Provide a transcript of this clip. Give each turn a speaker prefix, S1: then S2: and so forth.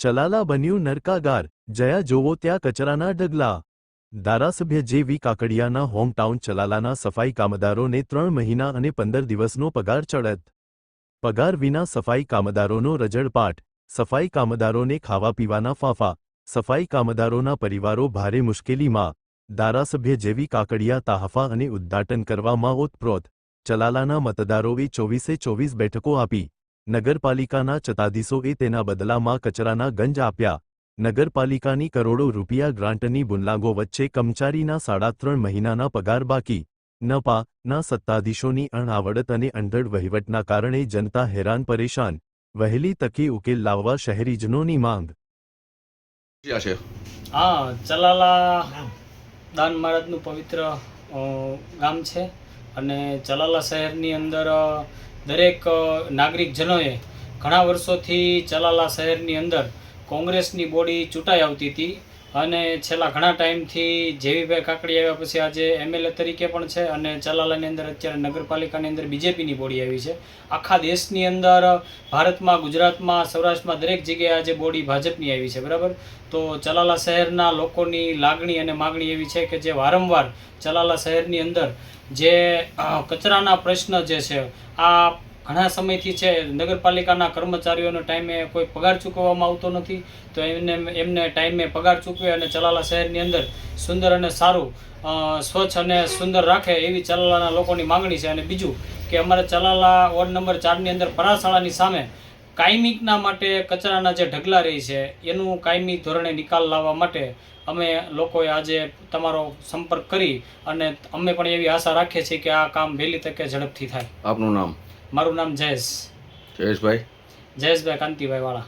S1: ચલાલા બન્યું નરકાગાર. જયા જોવો ત્યાં કચરાના ઢગલા. ધારાસભ્ય જે વી કાકડિયાના હોમટાઉન ચલાલાના સફાઈ કામદારોને ત્રણ મહિના અને પંદર દિવસનો પગાર ચડત. પગાર વિના સફાઈ કામદારોનો રજડપાટ. સફાઈ કામદારોને ખાવા પીવાના ફાફા. સફાઈ કામદારોના પરિવારો ભારે મુશ્કેલીમાં. ધારાસભ્ય જેવી કાકડિયા તાહફા અને ઉદ્ઘાટન કરવામાં ઓતપ્રોત. ચલાલાના મતદારોએ ચોવીસે ચોવીસ બેઠકો આપી. નગરપાલિકાના ચતાધીશોએ તેના બદલામાં કચરાના ગંજ આપ્યા. નગરપાલિકાની કરોડો રૂપિયા ગ્રાન્ટની બુનલાગો વચ્ચે કર્મચારીના સાડા ત્રણ મહિનાના પગાર બાકી. નપા ના સત્તાધીશોની અણઆવડત અને અંધળ વહીવટના કારણે જનતા હેરાન પરેશાન. વહેલી તકે ઉકેલ લાવવા શહેરીજનોની માંગ.
S2: હા ચલાલા દાન મહારાજનું પવિત્ર ગામ છે. અને ચલાલા શહેરની અંદર દરેક નાગરિકજનોએ ઘણા વર્ષોથી ચલાલા શહેરની અંદર કોંગ્રેસની બોડી ચૂંટાઈ આવતી હતી. અને છેલ્લા ઘણા ટાઈમથી જેવીભાઈ કાકડી આવ્યા પછી આજે એમએલએ તરીકે પણ છે અને ચલાલાની અંદર અત્યારે નગરપાલિકાની અંદર બીજેપીની બોડી આવી છે. આખા દેશની અંદર, ભારતમાં, ગુજરાતમાં, સૌરાષ્ટ્રમાં દરેક જગ્યાએ આજે બોડી ભાજપની આવી છે, બરાબર? તો ચલાલા શહેરના લોકોની લાગણી અને માગણી એવી છે કે જે વારંવાર ચલાલા શહેરની અંદર જે કચરાના પ્રશ્ન જે છે, આ ઘણા સમયથી છે, નગરપાલિકાના કર્મચારીઓનો ટાઈમે કોઈ પગાર ચૂકવવામાં આવતો નથી, તો એમને એમને ટાઈમે પગાર ચૂકવે અને ચલાલા શહેરની અંદર સુંદર અને સારું સ્વચ્છ અને સુંદર રાખે એવી ચલાલાના લોકોની માંગણી છે. અને બીજું કે અમારે ચલાલા વોર્ડ નંબર ચારની અંદર પરાશાળાની સામે કાયમિકના માટે કચરાના જે ઢગલા રહી છે, એનું કાયમી ધોરણે નિકાલ લાવવા માટે અમે લોકોએ આજે તમારો સંપર્ક કરી અને અમે પણ એવી આશા રાખીએ છીએ કે આ કામ વહેલી તકે ઝડપથી થાય.
S3: આપનું નામ?
S2: મારું નામ જયેશ.
S3: જયેશભાઈ.
S2: જયેશભાઈ કાંતિભાઈ વાળા.